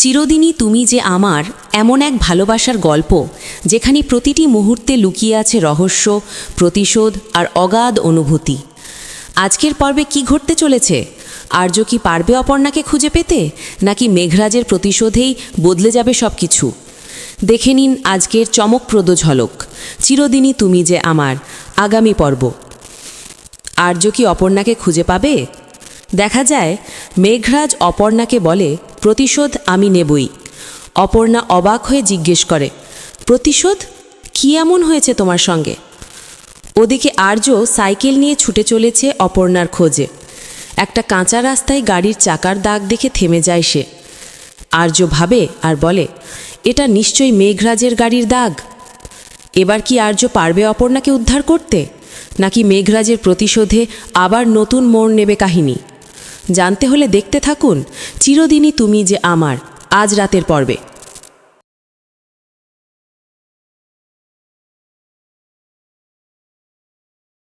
চিরদিনই তুমি যে আমার এমন এক ভালোবাসার গল্প, যেখানে প্রতিটি মুহূর্তে লুকিয়ে আছে রহস্য, প্রতিশোধ আর অগাধ অনুভূতি। আজকের পর্বে কি ঘটতে চলেছে? আর্য কি পারবে অপর্ণাকে খুঁজে পেতে, নাকি মেঘরাজের প্রতিশোধেই বদলে যাবে সব কিছু দেখে নিন আজকের চমকপ্রদ ঝলক, চিরদিনই তুমি যে আমার, আগামী পর্ব। আর্য কি অপর্ণাকে খুঁজে পাবে? দেখা যায়, মেঘরাজ অপর্ণাকে বলে, প্রতিশোধ আমি নেবই। অপর্ণা অবাক হয়ে জিজ্ঞেস করে, প্রতিশোধ? কি এমন হয়েছে তোমার সঙ্গে? ওদিকে আর্য সাইকেল নিয়ে ছুটে চলেছে অপর্ণার খোঁজে। একটা কাঁচা রাস্তায় গাড়ির চাকার দাগ দেখে থেমে যায় সে। আর্য ভাবে আর বলে, এটা নিশ্চয়ই মেঘরাজের গাড়ির দাগ। এবার কি আর্য পারবে অপর্ণাকে উদ্ধার করতে? নাকি মেঘরাজের প্রতিশোধে আবার নতুন মোড় নেবে কাহিনী? জানতে হলে দেখতে থাকুন চিরদিনই তুমি যে আমার আজ রাতের পর্বে।